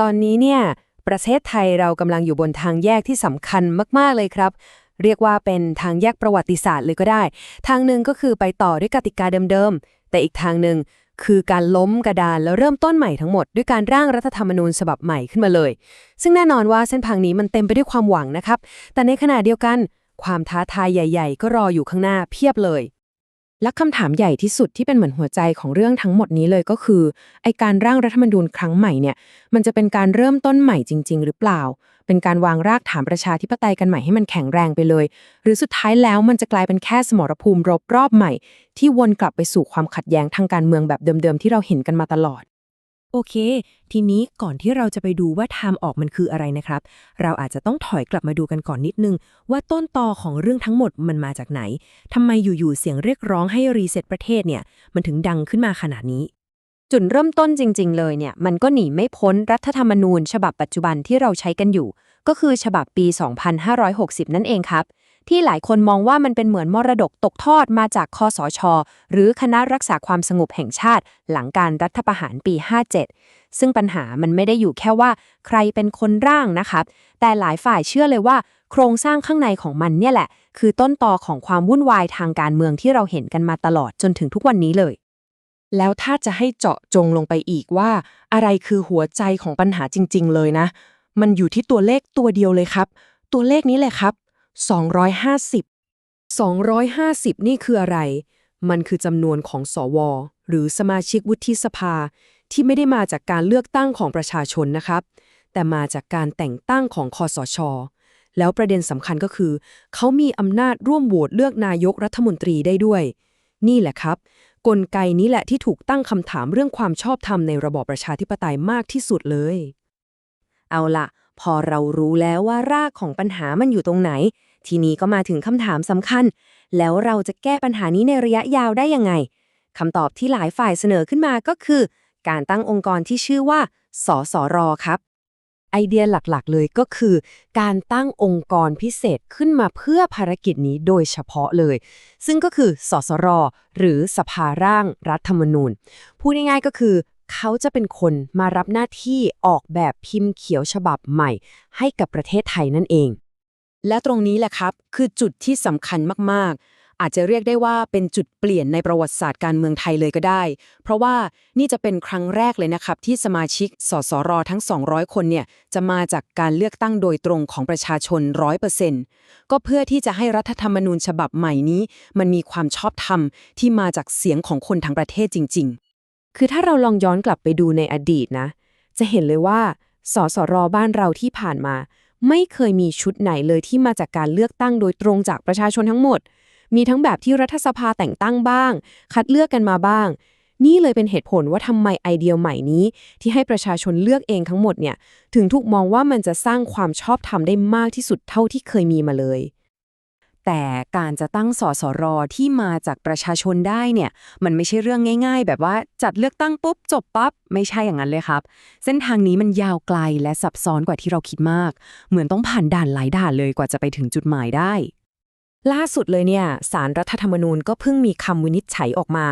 ตอนนี้เนี่ยประเทศไทยเรากำลังอยู่บนทางแยกที่สำคัญมาก ๆ เลยครับ เรียกว่าเป็นทางแยกประวัติศาสตร์เลยก็ได้ ทางหนึ่งก็คือไปต่อด้วยกติกาเดิมๆ แต่อีกทางหนึ่งคือการล้มกระดานแล้วเริ่มต้นใหม่ทั้งหมดด้วยการร่างรัฐธรรมนูญฉบับใหม่ขึ้นมาเลย ซึ่งแน่นอนว่าเส้นทางนี้มันเต็มไปด้วยความหวังนะครับ แต่ในขณะเดียวกัน ความท้าทายใหญ่ ๆ ก็รออยู่ข้างหน้าเพียบเลย และคำถามใหญ่ที่สุดที่เป็นเหมือนหัวใจของเรื่องทั้งหมดนี้เลยก็คือไอการร่างรัฐธรรมนูญครั้งใหม่เนี่ย มันจะเป็นการเริ่มต้นใหม่จริง ๆ หรือเปล่า เป็นการวางรากฐานประชาธิปไตยกันใหม่ให้มันแข็งแรงไปเลย หรือสุดท้ายแล้วมันจะกลายเป็นแค่สมรภูมิรบรอบใหม่ ที่วนกลับไปสู่ความขัดแย้งทางการเมืองแบบเดิมๆที่เราเห็นกันมาตลอด โอเค ทีนี้ก่อนที่เราจะไปดูว่าทางออกมันคืออะไรนะครับ เราอาจจะต้องถอยกลับมาดูกันก่อนนิดนึง ว่าต้นตอของเรื่องทั้งหมดมันมาจากไหน ทำไมอยู่ๆเสียงเรียกร้องให้รีเซ็ตประเทศเนี่ย มันถึงดังขึ้นมาขนาดนี้ จุดเริ่มต้นจริง ๆ เลยเนี่ย มันก็หนีไม่พ้นรัฐธรรมนูญ ฉบับปัจจุบันที่เราใช้กันอยู่ ก็คือฉบับปี 2560 นั่นเองครับ ที่หลายคนมองว่ามันเป็นเหมือนมรดกตกทอดมาจากคอสช หรือคณะรักษาความสงบแห่งชาติ หลังการรัฐประหารปี 57 ซึ่งปัญหามันไม่ได้อยู่แค่ว่าใครเป็นคนร่างนะครับแต่หลายฝ่ายเชื่อเลยว่า โครงสร้างข้างในของมันเนี่ยแหละ คือต้นตอของความวุ่นวายทางการเมืองที่เราเห็นกันมาตลอดจนถึงทุกวันนี้เลยแล้วถ้าจะให้เจาะจงลงไปอีกว่า อะไรคือหัวใจของปัญหาจริง ๆ เลยนะ มันอยู่ที่ตัวเลขตัวเดียวเลยครับ ตัวเลขนี้เลยครับ 250 250 นี่คืออะไร มันคือจำนวนของสว หรือสมาชิกวุฒิสภา ที่ไม่ได้มาจากการเลือกตั้งของประชาชนนะครับ แต่มาจากการแต่งตั้งของคอสช แล้วประเด็นสำคัญก็คือ เขามีอำนาจร่วมโหวตเลือกนายกรัฐมนตรีได้ด้วย นี่แหละครับ กลไกนี้แหละที่ถูกตั้งคำถามเรื่องความชอบธรรมในระบอบประชาธิปไตยมากที่สุดเลย เอาล่ะ พอเรารู้แล้วว่ารากของปัญหามันอยู่ตรงไหน ทีนี้ก็มาถึงคำถามสำคัญ แล้วเราจะแก้ปัญหานี้ในระยะยาวได้ยังไงคำตอบที่หลายฝ่ายเสนอขึ้นมาก็คือ การตั้งองค์กรที่ชื่อว่า สสรครับ ไอเดียหลักๆ เลยก็คือ การตั้งองค์กรพิเศษขึ้นมาเพื่อภารกิจนี้โดยเฉพาะเลย ซึ่งก็คือ สสร หรือสภาร่างรัฐธรรมนูญ พูดง่ายๆก็คือ เขาจะเป็นคนมารับหน้าที่ออกแบบพิมพ์เขียวฉบับใหม่ ให้กับประเทศไทยนั่นเอง และตรงนี้แหละครับ คือจุดที่สำคัญมากๆ อาจจะเรียกได้ว่าเป็นจุดเปลี่ยนในประวัติศาสตร์การเมืองไทยเลยก็ได้ เพราะว่านี่จะเป็นครั้งแรกเลยนะครับ ที่สมาชิกสสรทั้ง 200 คนเนี่ยจะมาจากการเลือกตั้งโดยตรงของประชาชน 100%ก็เพื่อที่จะให้รัฐธรรมนูญฉบับใหม่นี้ มันมีความชอบธรรมที่มาจากเสียงของคนทั้งประเทศจริง ๆ คือถ้าเราลองย้อนกลับไปดูในอดีตนะ จะเห็นเลยว่า สสรบ้านเราที่ผ่านมา ไม่เคยมีชุดไหนเลยที่มาจากการเลือกตั้งโดยตรงจากประชาชนทั้งหมด มีทั้งแบบที่รัฐสภาแต่งตั้งบ้าง คัดเลือกกันมาบ้าง นี่เลยเป็นเหตุผลว่าทำไมไอเดียใหม่นี้ ที่ให้ประชาชนเลือกเองทั้งหมดเนี่ย ถึงถูกมองว่ามันจะสร้างความชอบธรรมได้มากที่สุดเท่าที่เคยมีมาเลย แต่การจะตั้งสสรที่มาจากประชาชนได้เนี่ย มันไม่ใช่เรื่องง่าย ๆ แบบว่าจัดเลือกตั้งปุ๊บจบปั๊บไม่ใช่อย่างนั้นเลยครับ เส้นทางนี้มันยาวไกลและซับซ้อนกว่าที่เราคิดมาก เหมือนต้องผ่านด่านหลายด่านเลยกว่าจะไปถึงจุดหมายได้ ล่าสุดเลยเนี่ยสารรัฐธรรมนูญก็เพิ่งมีคำวินิจฉัยออกมา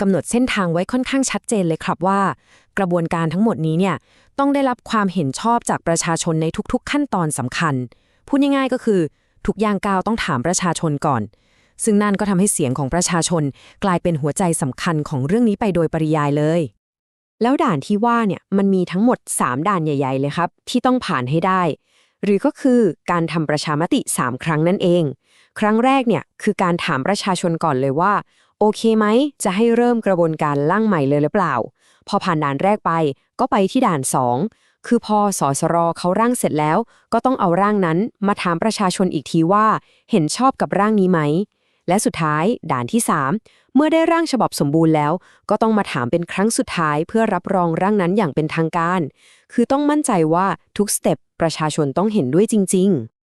กำหนดเส้นทางไว้ค่อนข้างชัดเจนเลยครับว่า กระบวนการทั้งหมดนี้เนี่ยต้องได้รับความเห็นชอบจากประชาชนในทุก ๆ ขั้นตอนสำคัญพูดง่ายๆก็คือ ทุกอย่างก้าวต้องถามประชาชนก่อน ซึ่งนั่นก็ทำให้เสียงของประชาชนกลายเป็นหัวใจสำคัญของเรื่องนี้ไปโดยปริยายเลย แล้วด่านที่ว่าเนี่ยมันมีทั้งหมด 3 ด่านใหญ่ ๆ เลยครับ ที่ต้องผ่านให้ได้ หรือก็คือการทำประชามติ 3 ครั้งนั่นเอง ครั้งแรกเนี่ยคือการถามประชาชนก่อนเลยว่า โอเคไหมจะให้เริ่มกระบวนการร่างใหม่เลยหรือเปล่า พอผ่านด่านแรกไปก็ไปที่ด่าน 2 คือพอสอสรเขาร่างเสร็จแล้ว ก็ต้องเอาร่างนั้นมาถามประชาชนอีกทีว่า เห็นชอบกับร่างนี้ไหม และสุดท้ายด่านที่ 3 เมื่อได้ร่างฉบับสมบูรณ์แล้ว ก็ต้องมาถามเป็นครั้งสุดท้าย เพื่อรับรองร่างนั้นอย่างเป็นทางการ คือต้องมั่นใจว่าทุกสเต็ปประชาชนต้องเห็นด้วยจริง ๆ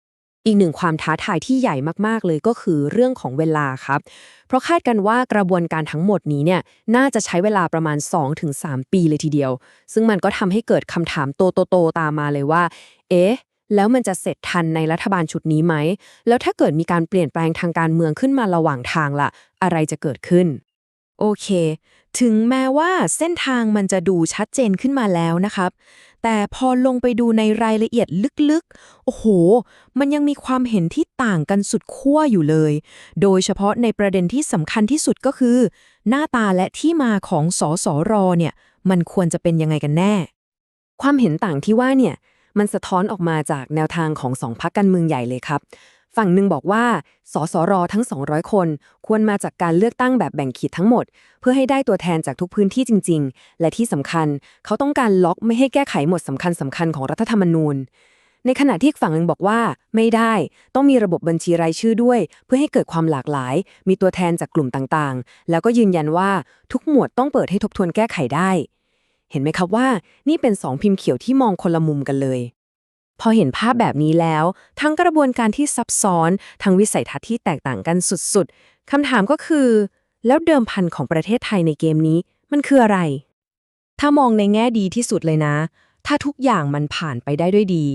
อีกหนึ่งความท้าทายที่ใหญ่มากๆเลยก็คือเรื่องของเวลาครับ เพราะคาดกันว่ากระบวนการทั้งหมดนี้เนี่ยน่าจะใช้เวลาประมาณ 2-3 ปีเลยทีเดียว ซึ่งมันก็ทำให้เกิดคำถามโตๆๆตามมาเลยว่า เอ๊ะ แล้วมันจะเสร็จทันในรัฐบาลชุดนี้ไหม แล้วถ้าเกิดมีการเปลี่ยนแปลงทางการเมืองขึ้นมาระหว่างทางล่ะ อะไรจะเกิดขึ้น โอเค ถึงแม้ว่าเส้นทางมันจะดูชัดเจนขึ้นมาแล้วนะครับ แต่พอลงไปดูในรายละเอียดลึกๆ โอ้โห มันยังมีความเห็นที่ต่างกันสุดขั้วอยู่เลย โดยเฉพาะในประเด็นที่สำคัญที่สุดก็คือ หน้าตาและที่มาของสสรเนี่ย มันควรจะเป็นยังไงกันแน่ ความเห็นต่างที่ว่าเนี่ย มันสะท้อนออกมาจากแนวทางของสองพักการเมืองใหญ่เลยครับ ฝั่งหนึ่งบอกว่า สสรทั้ง 200 คน ควรมาจากการเลือกตั้งแบบแบ่งเขีดทั้งหมด เพื่อให้ได้ตัวแทนจากทุกพื้นที่จริง ๆ และที่สำคัญ เขาต้องการล็อกไม่ให้แก้ไขหมดสำคัญสำคัญของรัฐธรรมนูญ ในขณะที่ฝั่งหนึ่งบอกว่า ไม่ได้ ต้องมีระบบบัญชีรายชื่อด้วย เพื่อให้เกิดความหลากหลาย มีตัวแทนจากกลุ่มต่างๆ แล้วก็ยืนยันว่าทุกหมวดต้องเปิดให้ทบทวนแก้ไขได้ เห็นไหมครับว่า นี่เป็นสองพิมพ์เขียวที่มองคนละมุมกันเลย พอเห็นภาพแบบนี้แล้ว ทั้งกระบวนการที่ซับซ้อน ทั้งวิสัยทัศน์ที่แตกต่างกันสุดๆคำถามก็คือ แล้วเดิมพันของประเทศไทยในเกมนี้มันคืออะไร ถ้ามองในแง่ดีที่สุดเลยนะ ถ้าทุกอย่างมันผ่านไปได้ด้วยดี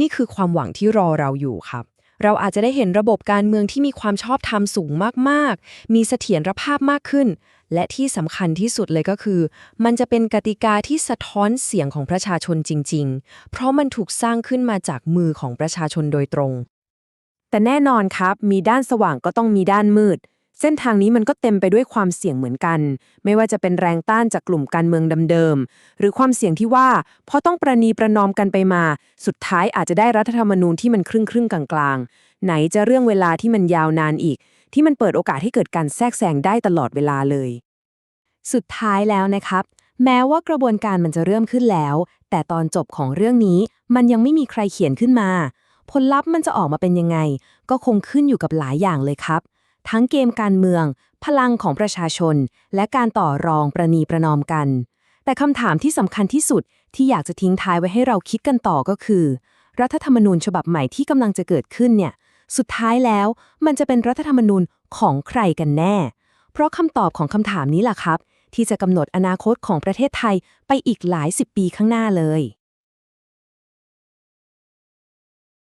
นี่คือความหวังที่รอเราอยู่ครับ เราอาจจะได้เห็นระบบการเมืองที่มีความชอบธรรมสูงมากๆ มีเสถียรภาพมากขึ้น และที่สำคัญที่สุดเลยก็คือ มันจะเป็นกติกาที่สะท้อนเสียงของประชาชนจริง ๆ เพราะมันถูกสร้างขึ้นมาจากมือของประชาชนโดยตรง แต่แน่นอนครับ มีด้านสว่างก็ต้องมีด้านมืด เส้นทางนี้มันก็เต็มไปด้วยความเสี่ยงเหมือนกัน ไม่ว่าจะเป็นแรงต้านจากกลุ่มการเมืองเดิมๆ หรือความเสี่ยงที่ว่าพอต้องประนีประนอมกันไปมา สุดท้ายอาจจะได้รัฐธรรมนูญที่มันครึ่งครึ่งกลางๆ ไหนจะเรื่องเวลาที่มันยาวนานอีก ที่มันเปิดโอกาสให้เกิดการแทรกแซงได้ตลอดเวลาเลย สุดท้ายแล้วนะครับ แม้ว่ากระบวนการมันจะเริ่มขึ้นแล้ว แต่ตอนจบของเรื่องนี้มันยังไม่มีใครเขียนขึ้นมา ผลลัพธ์มันจะออกมาเป็นยังไง ก็คงขึ้นอยู่กับหลายอย่างเลยครับ ทั้งเกมการเมือง พลังของประชาชน และการต่อรองประนีประนอมกัน แต่คำถามที่สำคัญที่สุดที่อยากจะทิ้งท้ายไว้ให้เราคิดกันต่อก็คือ รัฐธรรมนูญฉบับใหม่ที่กำลังจะเกิดขึ้นเนี่ย สุดท้ายแล้ว มันจะเป็นรัฐธรรมนูญของใครกันแน่ เพราะคำตอบของคำถามนี้แหละครับ ที่จะกำหนดอนาคตของประเทศไทยไปอีกหลายสิบปีข้างหน้าเลย